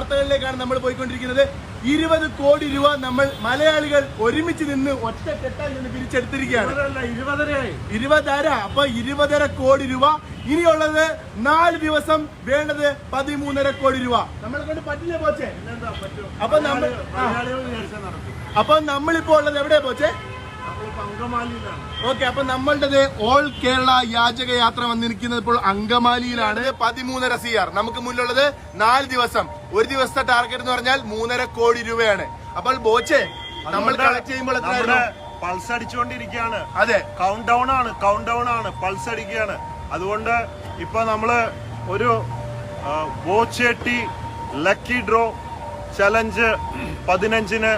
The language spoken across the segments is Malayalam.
വാർത്തകളിലേക്കാണ് നമ്മൾ പോയിക്കൊണ്ടിരിക്കുന്നത്. ഇരുപത് കോടി രൂപ നമ്മൾ മലയാളികൾ ഒരുമിച്ച് നിന്ന് ഒറ്റക്കെട്ടാൽ നിന്ന് പിരിച്ചെടുത്തിരിക്കുകയാണ്. ഇരുപതര അപ്പൊ ഇരുപതര കോടി രൂപ. ഇനിയുള്ളത് നാല് ദിവസം വേണ്ടത് പതിമൂന്നര കോടി രൂപ. നമ്മളെ കൊണ്ട് പറ്റില്ല പോച്ചേ? അപ്പൊ നമ്മൾ അപ്പൊ നമ്മളിപ്പോ ഉള്ളത് എവിടെയാ പോച്ചേ? ഓക്കെ അപ്പൊ നമ്മളുടെ ഓൾ കേരള യാചക യാത്ര വന്നിരിക്കുന്നത് ഇപ്പോൾ അങ്കമാലിയിലാണ്. പതിമൂന്നര സി ആർ നമുക്ക് മുന്നിലുള്ളത് നാല് ദിവസം. ഒരു ദിവസത്തെ ടാർഗറ്റ് എന്ന് പറഞ്ഞാൽ മൂന്നര കോടി രൂപയാണ്. അപ്പോൾ ബോച്ചെ നമ്മൾ കളക്ട് ചെയ്യുമ്പോൾ പൾസ് അടിച്ചുകൊണ്ടിരിക്കുകയാണ്. അതെ. കൗണ്ട് ഡൗൺ ആണ് കൗണ്ട് ഡൗൺ ആണ് പൾസ് അടിക്കുകയാണ്. അതുകൊണ്ട് ഇപ്പൊ നമ്മൾ ഒരു ബോച്ചേട്ടി ലക്കി ഡ്രോ ചലഞ്ച് പതിനഞ്ചിന്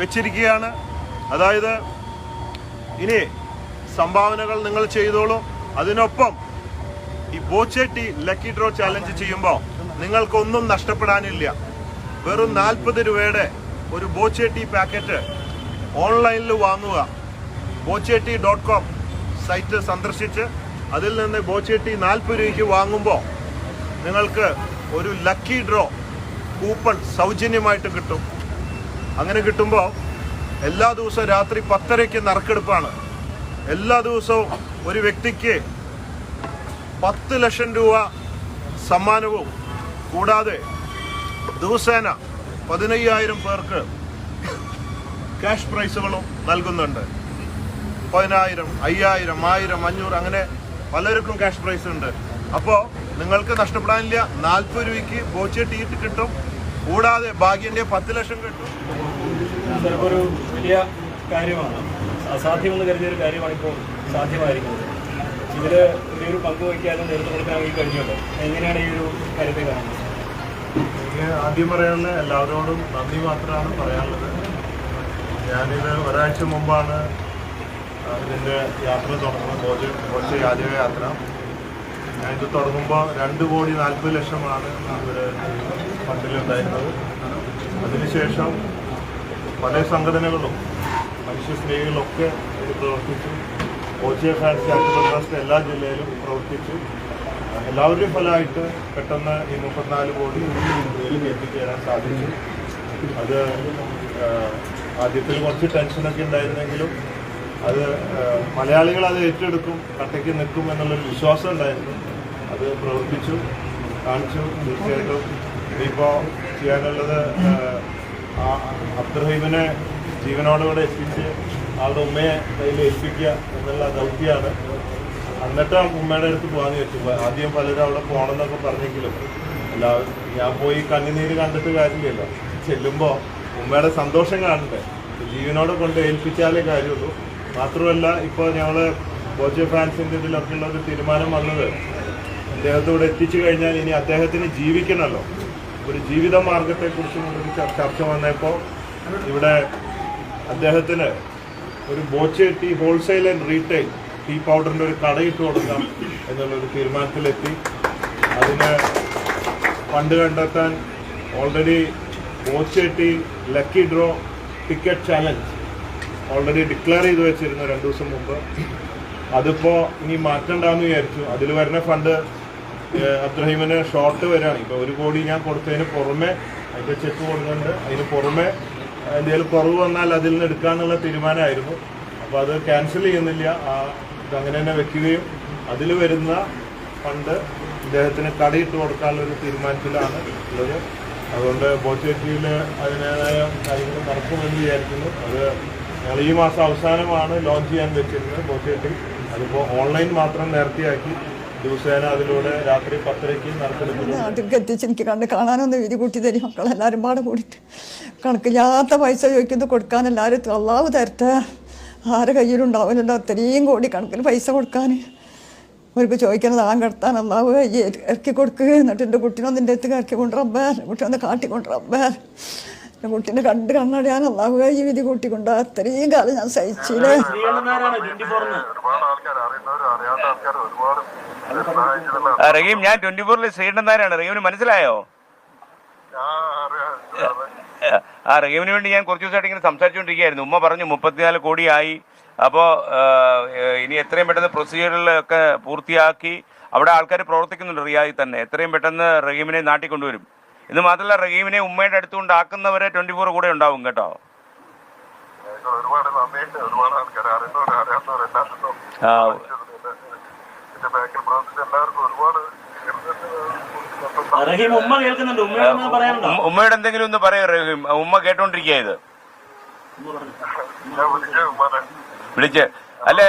വെച്ചിരിക്കുകയാണ്. അതായത് ഇനി സംഭാവനകൾ നിങ്ങൾ ചെയ്തോളൂ. അതിനൊപ്പം ഈ ബോച്ചേട്ടി ലക്കി ഡ്രോ ചാലഞ്ച് ചെയ്യുമ്പോൾ നിങ്ങൾക്കൊന്നും നഷ്ടപ്പെടാനില്ല. വെറും നാൽപ്പത് രൂപയുടെ ഒരു ബോച്ചേട്ടി പാക്കറ്റ് ഓൺലൈനിൽ വാങ്ങുക. ബോച്ചേട്ടി ഡോട്ട് കോം സൈറ്റ് സന്ദർശിച്ച് അതിൽ നിന്ന് ബോച്ചേട്ടി നാൽപ്പത് രൂപയ്ക്ക് വാങ്ങുമ്പോൾ നിങ്ങൾക്ക് ഒരു ലക്കി ഡ്രോ കൂപ്പൺ സൗജന്യമായിട്ട് കിട്ടും. അങ്ങനെ കിട്ടുമ്പോൾ എല്ലാ ദിവസവും രാത്രി പത്തരയ്ക്ക് നറുക്കെടുപ്പാണ്. എല്ലാ ദിവസവും ഒരു വ്യക്തിക്ക് പത്ത് ലക്ഷം രൂപ സമ്മാനവും കൂടാതെ ദിവസേന പതിനയ്യായിരം പേർക്ക് ക്യാഷ് പ്രൈസുകളും നൽകുന്നുണ്ട്. പതിനായിരം അയ്യായിരം ആയിരം അഞ്ഞൂറ് അങ്ങനെ പലർക്കും ക്യാഷ് പ്രൈസ് ഉണ്ട് അപ്പോൾ നിങ്ങൾക്ക് നഷ്ടപ്പെടാനില്ല. നാൽപ്പത് രൂപയ്ക്ക് ബോച്ചെ ടിക്കറ്റ് കിട്ടും. കൂടാതെ ഭാഗ്യന്റെ പത്ത് ലക്ഷം കിട്ടും. ചിലപ്പോൾ ഒരു വലിയ കാര്യമാണ്. അസാധ്യമെന്ന് കരുതിയ ഒരു കാര്യമാണ് ഇപ്പോൾ സാധ്യമായിരിക്കുന്നത്. ഇതിൽ വലിയൊരു പങ്ക് വഹിക്കാനും നേതൃത്വം കൊടുക്കാൻ ഈ കഴിഞ്ഞല്ലോ എങ്ങനെയാണ് ഈ ഒരു കാര്യത്തെ കാണുന്നത്? ആദ്യം പറയാനുള്ള എല്ലാവരോടും നന്ദി മാത്രമാണ് പറയാനുള്ളത്. ഞാനിത് ഒരാഴ്ച മുമ്പാണ് ഇതിന്റെ യാത്ര തുടങ്ങുന്നത്. കോച്ച് കോച്ച് യാചക യാത്ര. ഞാനിത് തുടങ്ങുമ്പോൾ രണ്ട് കോടി നാൽപ്പത് ലക്ഷമാണ് ഇവർ ഫണ്ടിലുണ്ടായിരുന്നത്. അതിനുശേഷം പല സംഘടനകളും മനുഷ്യ സ്നേഹികളൊക്കെ ഇത് പ്രവർത്തിച്ചു. ഓച്ചിയ ഫാൻസി ആക്ട് എല്ലാ ജില്ലയിലും പ്രവർത്തിച്ചു. എല്ലാവരുടെയും ഫലമായിട്ട് പെട്ടെന്ന് ഈ മുപ്പത്തിനാല് കോടി ഇതിലേക്ക് എത്തിച്ചേരാൻ സാധിച്ചു. അത് ആദ്യത്തിൽ കുറച്ച് ടെൻഷനൊക്കെ ഉണ്ടായിരുന്നെങ്കിലും അത് മലയാളികൾ അത് ഏറ്റെടുക്കും കട്ടയ്ക്ക് നിൽക്കും എന്നുള്ളൊരു വിശ്വാസം ഉണ്ടായിരുന്നു. അത് പ്രവർത്തിച്ചു കാണിച്ചു. തീർച്ചയായിട്ടും ഇനിയിപ്പോൾ ചെയ്യാനുള്ളത് ആ അബ്ദുറഹീമിനെ ജീവനോടുകൂടെ എത്തിച്ച് ആളുടെ ഉമ്മയെ കയ്യിൽ ഏൽപ്പിക്കുക എന്നുള്ള ദൗത്യമാണ്. എന്നിട്ട് ഉമ്മയുടെ അടുത്ത് പോകാന്ന് വെച്ചു ആദ്യം പലരും അവിടെ പോകണമെന്നൊക്കെ പറഞ്ഞെങ്കിലും എല്ലാവരും ഞാൻ പോയി കണ്ണുനീര് കണ്ടിട്ട് കാര്യമില്ലല്ലോ. ചെല്ലുമ്പോൾ ഉമ്മയുടെ സന്തോഷം കാണണ്ടേ? ജീവനോടെ കൊണ്ട് ഏൽപ്പിച്ചാലേ കാര്യമുള്ളൂ. മാത്രമല്ല ഇപ്പോൾ ഞങ്ങൾ ബോച്ചെ ഫാൻസിന്റെ ഇതിലൊക്കെയുള്ള ഒരു തീരുമാനം വന്നത് അദ്ദേഹത്തോടെ എത്തിച്ചു കഴിഞ്ഞാൽ ഇനി അദ്ദേഹത്തിന് ജീവിക്കണമല്ലോ ഒരു ജീവിത മാർഗത്തെക്കുറിച്ചും ഒരു ചർച്ച വന്നപ്പോൾ ഇവിടെ അദ്ദേഹത്തിന് ഒരു Boche tea wholesale and retail tea പൗഡറിന്റെ ഒരു കടയിട്ട് കൊടുക്കാം എന്നുള്ളൊരു തീരുമാനത്തിലെത്തി. അതിന് ഫണ്ട് കണ്ടെത്താൻ already Boche lucky draw ticket challenge already declare ചെയ്തു വെച്ചിരുന്നു രണ്ടു ദിവസം മുമ്പ്. അതിപ്പോൾ ഇനി മാറ്റണ്ടാന്ന് വിചാരിച്ചു. അതിൽ വരുന്ന ഫണ്ട് അബ്ദുറഹീമിന് ഷോർട്ട് വരികയാണ്. ഇപ്പോൾ ഒരു കോടി ഞാൻ കൊടുത്തതിന് പുറമെ അതിന്റെ ചെക്ക് കൊടുക്കുന്നുണ്ട്. അതിന് പുറമെ എന്തെങ്കിലും കുറവ് വന്നാൽ അതിൽ നിന്ന് എടുക്കാന്നുള്ള തീരുമാനമായിരുന്നു. അപ്പോൾ അത് ക്യാൻസൽ ചെയ്യുന്നില്ല. ആ ഇതങ്ങനെ തന്നെ വെക്കുകയും അതിൽ വരുന്ന ഫണ്ട് ഇദ്ദേഹത്തിന് കടയിട്ട് കൊടുക്കാനുള്ള ഒരു തീരുമാനത്തിലാണ് ഉള്ളത്. അതുകൊണ്ട് ബോച്ചേറ്റിയിൽ അതിന്റെതായ കാര്യങ്ങൾ നടക്കുമെന്ന് വിചാരിക്കുന്നു. അത് ഞങ്ങൾ ഈ മാസം അവസാനമാണ് ലോഞ്ച് ചെയ്യാൻ വെച്ചിരുന്നത് ബോച്ചേറ്റി അതിപ്പോൾ ഓൺലൈൻ മാത്രം നേരത്തെയാക്കി ദിവസേന അതിലൂടെ രാത്രി പത്തരയ്ക്ക് നാട്ടിലേക്ക് എത്തിച്ച് എനിക്ക് കണ്ട് കാണാനൊന്ന് വിധി കൂട്ടി തരും മക്കളെല്ലാവരും പാടെ കൂടിയിട്ട്. കണക്കില്ലാത്ത പൈസ ചോദിക്കുന്നത് കൊടുക്കാൻ എല്ലാവരും തള്ളാവ് തരട്ടെ. ആരെ കയ്യിലുണ്ടാവില്ലല്ലോ അത്രയും കോടി കണക്കിന് പൈസ കൊടുക്കാൻ. അവർക്ക് ചോദിക്കുന്നത് ആ കിടത്താൻ അള്ളാവ് ഇറക്കി കൊടുക്കുക എന്നിട്ട് എന്റെ കുട്ടീനൊന്ന് എന്റെ അടുത്ത് ഇറക്കി കൊണ്ടുറമ്പേ കുട്ടി ഒന്ന് കാട്ടിക്കൊണ്ടുറമ്പേ എന്റെ കുട്ടീനെ കണ്ട് കണ്ണടയാൻ അള്ളാഹു ഈ വിധി കൂട്ടിക്കൊണ്ട് അത്രയും കാലം ഞാൻ സഹിച്ചില്ലേ? ഒരുപാട് ആൾക്കാർ അറിയുന്നവരും അറിയാത്ത ആൾക്കാരും ഒരുപാട് റഹീം ഞാൻ ട്വന്റി ഫോറിൽ ശ്രീകണ്ഠൻ നായരാണ്. റഹീമിന് മനസ്സിലായോ? ആ റഹീമിന് വേണ്ടി ഞാൻ കുറച്ച് ദിവസമായിട്ട് ഇങ്ങനെ സംസാരിച്ചുകൊണ്ടിരിക്കുകയായിരുന്നു. ഉമ്മ പറഞ്ഞു മുപ്പത്തിനാല് കോടിയായി. അപ്പോൾ ഇനി എത്രയും പെട്ടെന്ന് പ്രൊസീജിയറുകളൊക്കെ പൂർത്തിയാക്കി അവിടെ ആൾക്കാർ പ്രവർത്തിക്കുന്നുണ്ട് റിയായി തന്നെ. എത്രയും പെട്ടെന്ന് റഹീമിനെ നാട്ടിൽ കൊണ്ടുവരും. ഇന്ന് മാത്രമല്ല റഹീമിനെ ഉമ്മയുടെ അടുത്തുകൊണ്ടാക്കുന്നവരെ ട്വന്റി ഫോർ കൂടെ ഉണ്ടാവും കേട്ടോ. ഒരുപാട് നന്ദിയുണ്ട്. ഒരുപാട് ആൾക്കാർ എല്ലാവർക്കും ആ, എന്റെ ബാക്കിൽ പ്രവർത്തിച്ച എല്ലാവർക്കും ഒരുപാട് റഹീം ഉമ്മ കേൾക്കുന്നുണ്ട്. ഉമ്മയോട് പറയാനുണ്ടോ? ഉമ്മയോട് എന്തെങ്കിലും ഒന്ന് പറയൂ റഹീം. ഉമ്മ കേട്ടോണ്ടിരിക്കുക ഇത്. വിളിച്ച്. അല്ലെ